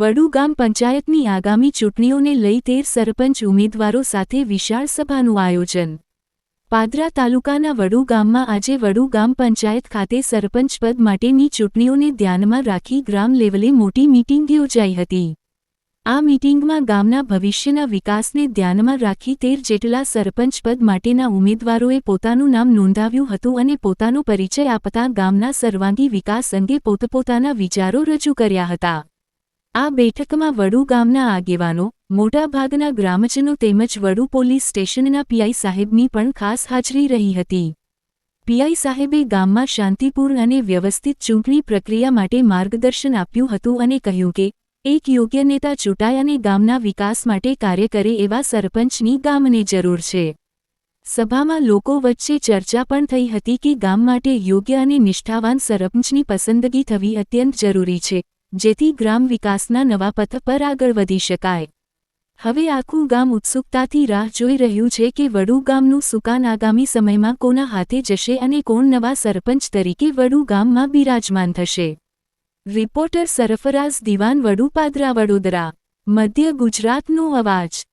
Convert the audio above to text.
વડુ ગામ પંચાયતની આગામી ચૂંટણીઓને લઈ તેર સરપંચ ઉમેદવારો સાથે વિશાળ સભાનું આયોજન. પાદરા તાલુકાના વડુ ગામમાં આજે વડુ ગામ પંચાયત ખાતે સરપંચ પદ માટેની ચૂંટણીઓને ધ્યાનમાં રાખી ગ્રામ લેવલે મોટી મીટિંગ યોજાઈ હતી. આ મીટિંગમાં ગામના ભવિષ્યના વિકાસને ધ્યાનમાં રાખી તેર જેટલા સરપંચ પદ માટેના ઉમેદવારોએ પોતાનું નામ નોંધાવ્યું હતું અને પોતાનો પરિચય આપતા ગામના સર્વાંગી વિકાસ અંગે પોતપોતાના વિચારો રજૂ કર્યા હતા. આ બેઠકમાં વડુ ગામના આગેવાનો, મોટાભાગના ગ્રામજનો તેમજ વડુ પોલીસ સ્ટેશનના પીઆઈ સાહેબની પણ ખાસ હાજરી રહી હતી. પીઆઈ સાહેબે ગામમાં શાંતિપૂર્ણ અને વ્યવસ્થિત ચૂંટણી પ્રક્રિયા માટે માર્ગદર્શન આપ્યું હતું અને કહ્યું કે, એક યોગ્ય નેતા ચૂંટાય અને ગામના વિકાસ માટે કાર્ય કરે એવા સરપંચની ગામને જરૂર છે. સભામાં લોકો વચ્ચે ચર્ચા પણ થઈ હતી કે ગામ માટે યોગ્ય અને નિષ્ઠાવાન સરપંચની પસંદગી થવી અત્યંત જરૂરી છે. જેથી ગ્રામ વિકાસના નવા પથ પર આગળ વધી શકાય. હવે આખું ગામ ઉત્સુકતાથી રાહ જોઈ રહ્યું છે કે વડુ ગામનું સુકાન આગામી સમયમાં કોના હાથે જશે અને કોણ નવા સરપંચ તરીકે વડુ ગામમાં બિરાજમાન થશે. રિપોર્ટર સરફરાઝ દિવાન વડુ પાદરા વડોદરા. મધ્ય ગુજરાતનો અવાજ.